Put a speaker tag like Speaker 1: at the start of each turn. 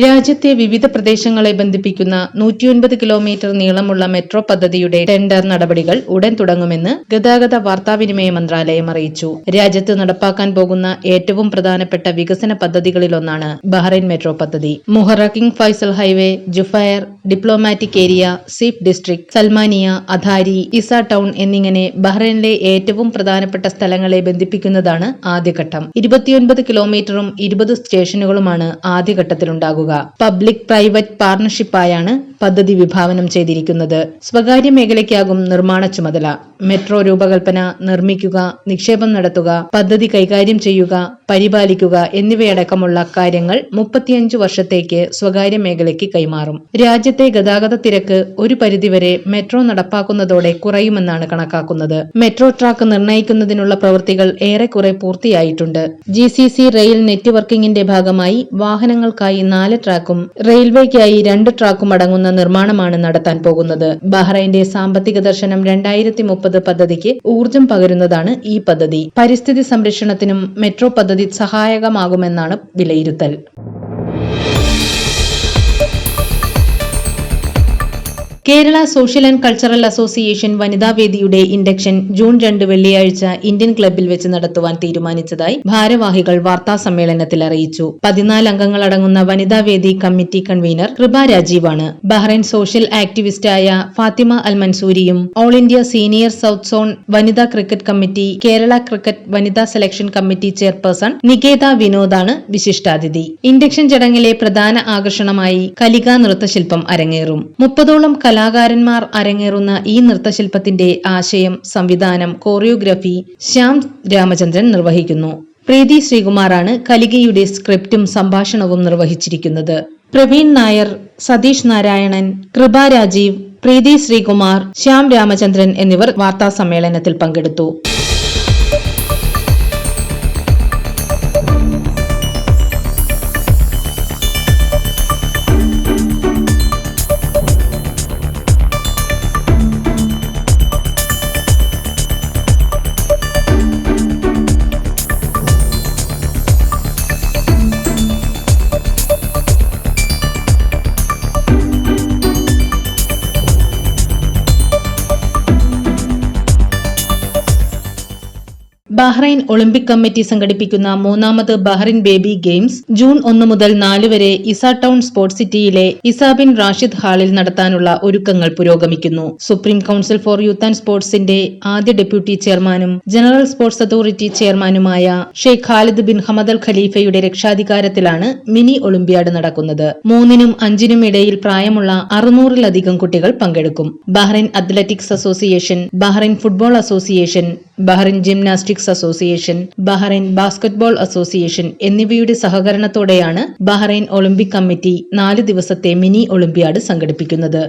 Speaker 1: രാജ്യത്തെ വിവിധ പ്രദേശങ്ങളെ ബന്ധിപ്പിക്കുന്ന നൂറ്റിയൊൻപത് കിലോമീറ്റർ നീളമുള്ള മെട്രോ പദ്ധതിയുടെ ടെൻഡർ നടപടികൾ ഉടൻ തുടങ്ങുമെന്ന് ഗതാഗത വാർത്താവിനിമയ മന്ത്രാലയം അറിയിച്ചു. രാജ്യത്ത് നടപ്പാക്കാൻ പോകുന്ന ഏറ്റവും പ്രധാനപ്പെട്ട വികസന പദ്ധതികളിലൊന്നാണ് ബഹ്റൈൻ മെട്രോ പദ്ധതി. Muharraq King Faisal highway Juffair diplomatic area Seef district Salmaniya Adhari Isa town എന്നിങ്ങനെ ബഹ്റൈനിലെ ഏറ്റവും പ്രധാനപ്പെട്ട സ്ഥലങ്ങളെ ബന്ധിപ്പിക്കുന്നതാണ് ആദ്യഘട്ടം. ഇരുപത്തിയൊൻപത് കിലോമീറ്ററും ഇരുപത് സ്റ്റേഷനുകളുമാണ് ആദ്യഘട്ടത്തിലുണ്ടാകുക. പബ്ലിക് പ്രൈവറ്റ് പാർട്ണർഷിപ്പായാണ് പദ്ധതി വിഭാവനം ചെയ്തിരിക്കുന്നത്. സ്വകാര്യ മേഖലയ്ക്കാകും നിർമ്മാണ ചുമതല. മെട്രോ രൂപകൽപ്പന നിർമ്മിക്കുക നിക്ഷേപം നടത്തുക പദ്ധതി കൈകാര്യം ചെയ്യുക പരിപാലിക്കുക എന്നിവയടക്കമുള്ള കാര്യങ്ങൾ മുപ്പത്തിയഞ്ചു വർഷത്തേക്ക് സ്വകാര്യ മേഖലയ്ക്ക് കൈമാറും. രാജ്യത്തെ ഗതാഗത തിരക്ക് ഒരു പരിധിവരെ മെട്രോ നടപ്പാക്കുന്നതോടെ കുറയുമെന്നാണ് കണക്കാക്കുന്നത്. മെട്രോ ട്രാക്ക് നിർണയിക്കുന്നതിനുള്ള പ്രവൃത്തികൾ ഏറെക്കുറെ പൂർത്തിയായിട്ടുണ്ട്. ജി സി സി റെയിൽ നെറ്റ്വർക്കിംഗിന്റെ ഭാഗമായി വാഹനങ്ങൾക്കായി നാല് ട്രാക്കും റെയിൽവേക്കായി രണ്ട് ട്രാക്കും അടങ്ങുന്ന നിർമ്മാണമാണ് നടത്താൻ പോകുന്നത്. ബഹ്റൈന്റെ സാമ്പത്തിക ദർശനം രണ്ടായിരത്തി മുപ്പത് പദ്ധതിക്ക് ഊർജം പകരുന്നതാണ് ഈ പദ്ധതി. പരിസ്ഥിതി സംരക്ഷണത്തിനും മെട്രോ പദ്ധതി സഹായകമാകുമെന്നാണ് വിലയിരുത്തൽ. Kerala social and cultural association വനിതാവേദിയുടെ induction June രണ്ട് വെള്ളിയാഴ്ച ഇന്ത്യൻ ക്ലബിൽ വെച്ച് നടത്തുവാൻ തീരുമാനിച്ചതായി ഭാരവാഹികൾ വാർത്താ സമ്മേളനത്തിൽ അറിയിച്ചു. പതിനാല് അംഗങ്ങളടങ്ങുന്ന വനിതാവേദി കമ്മിറ്റി കൺവീനർ കൃപ രാജീവാണ്. ബഹ്റൈൻ സോഷ്യൽ ആക്ടിവിസ്റ്റായ ഫാത്തിമ അൽ മൻസൂരിയും all India senior south zone വനിതാ ക്രിക്കറ്റ് കമ്മിറ്റി കേരള ക്രിക്കറ്റ് വനിതാ സെലക്ഷൻ കമ്മിറ്റി ചെയർപേഴ്സൺ നികേത വിനോദാണ് വിശിഷ്ടാതിഥി. ഇൻഡക്ഷൻ ചടങ്ങിലെ പ്രധാന ആകർഷണമായി കലികാ നൃത്തശില്പം അരങ്ങേറും. മുപ്പതോളം കലാകാരന്മാർ അരങ്ങേറുന്ന ഈ നൃത്തശില്പത്തിന്റെ ആശയം സംവിധാനം കോറിയോഗ്രഫി ശ്യാം രാമചന്ദ്രൻ നിർവഹിക്കുന്നു. പ്രീതി ശ്രീകുമാറാണ് കലികയുടെ സ്ക്രിപ്റ്റും സംഭാഷണവും നിർവഹിച്ചിരിക്കുന്നത്. പ്രവീൺ നായർ സതീഷ് നാരായണൻ കൃപ രാജീവ് പ്രീതി ശ്രീകുമാർ ശ്യാം രാമചന്ദ്രൻ എന്നിവർ വാർത്താ സമ്മേളനത്തിൽ പങ്കെടുത്തു. ബഹ്റൈൻ ഒളിമ്പിക് കമ്മിറ്റി സംഘടിപ്പിക്കുന്ന മൂന്നാമത് ബഹ്റൈൻ ബേബി ഗെയിംസ് ജൂൺ ഒന്ന് മുതൽ നാല് വരെ ഇസ സ്പോർട്സ് സിറ്റിയിലെ ഇസാബിൻ റാഷിദ് ഹാളിൽ നടത്താനുള്ള ഒരുക്കങ്ങൾ പുരോഗമിക്കുന്നു. Supreme council for youth and സ്പോർട്സിന്റെ ആദ്യ ഡെപ്യൂട്ടി ചെയർമാനും ജനറൽ സ്പോർട്സ് അതോറിറ്റി ചെയർമാനുമായ ഷെയ്ഖ് ഖാലിദ് ബിൻ ഹമദൽ ഖലീഫയുടെ രക്ഷാധികാരത്തിലാണ് മിനി ഒളിമ്പിയാഡ് നടക്കുന്നത്. മൂന്നിനും അഞ്ചിനും ഇടയിൽ പ്രായമുള്ള അറുന്നൂറിലധികം കുട്ടികൾ പങ്കെടുക്കും. Bahrain athletics association Bahrain football association Bahrain gymnastics association Bahrain basketball association എന്നിവയുടെ സഹകരണത്തോടെയാണ് ബഹ്റൈൻ ഒളിമ്പിക് കമ്മിറ്റി നാല് ദിവസത്തെ മിനി ഒളിമ്പ്യാഡ് സംഘടിപ്പിക്കുന്നത്.